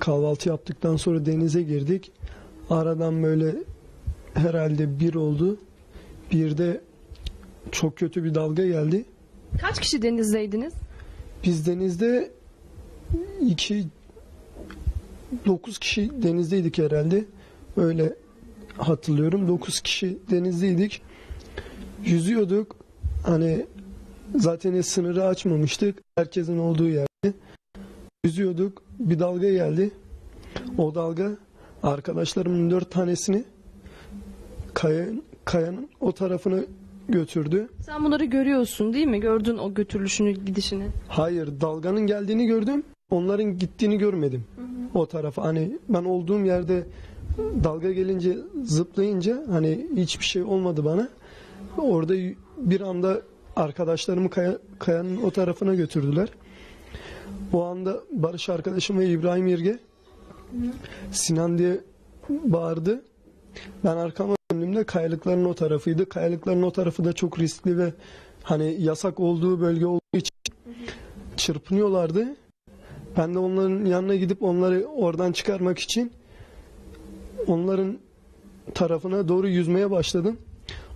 Kahvaltı yaptıktan sonra denize girdik. Aradan böyle herhalde bir oldu. Bir de çok kötü bir dalga geldi. Kaç kişi denizdeydiniz? Biz denizde iki dokuz kişi denizdeydik herhalde. Öyle hatırlıyorum. Dokuz kişi denizdeydik. Yüzüyorduk. Hani zaten sınırı açmamıştık. Herkesin olduğu yerde. Yüzüyorduk. Bir dalga geldi. O dalga arkadaşlarımın dört tanesini kaya, kayanın o tarafına götürdü. Sen bunları görüyorsun değil mi? Gördün o götürülüşünü, gidişini. Hayır, dalganın geldiğini gördüm. Onların gittiğini görmedim. O tarafa hani ben olduğum yerde dalga gelince zıplayınca hani hiçbir şey olmadı bana. Orada bir anda arkadaşlarımı kaya- kayanın o tarafına götürdüler. O anda Barış arkadaşım ve İbrahim İrge Sinan diye bağırdı. Ben arkama döndüğümde kayalıkların o tarafıydı. Kayalıkların o tarafı da çok riskli ve hani yasak olduğu bölge olduğu için çırpınıyorlardı. Ben de onların yanına gidip onları oradan çıkarmak için onların tarafına doğru yüzmeye başladım.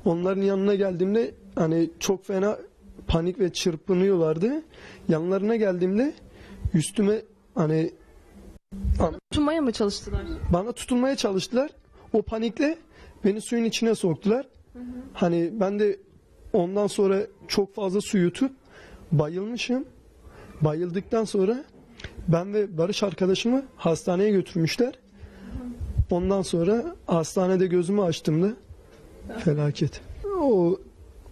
Onların yanına geldiğimde hani çok fena panik ve çırpınıyorlardı. Yanlarına geldiğimde üstüme hani Tutunmaya mı çalıştılar? bana tutulmaya çalıştılar. O panikle beni suyun içine soktular. Hani ben de ondan sonra çok fazla su yutup bayılmışım. Bayıldıktan sonra ben ve Barış arkadaşımı hastaneye götürmüşler. Ondan sonra hastanede gözümü açtığımda felaket. O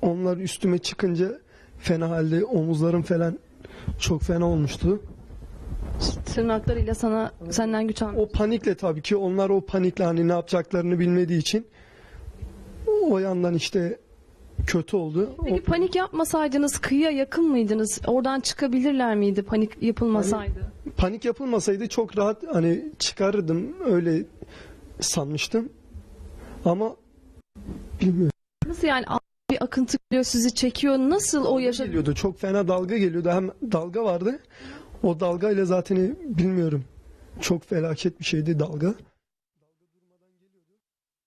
onlar üstüme çıkınca fena halde omuzlarım falan çok fena olmuştu. Tırnaklarıyla sana senden güç almış. O panikle tabii ki onlar o panikle hani ne yapacaklarını bilmediği için o yandan işte kötü oldu. Peki O- panik yapmasaydınız kıyıya yakın mıydınız? Oradan çıkabilirler miydi panik yapılmasaydı? panik yapılmasaydı çok rahat hani çıkarırdım öyle sanmıştım. Ama bilmiyorum. Nasıl yani bir akıntı geliyor sizi çekiyor. Nasıl o yaşa Geliyordu çok fena dalga geliyordu. Hem dalga vardı. O dalgayla zaten bilmiyorum. Çok felaket bir şeydi dalga.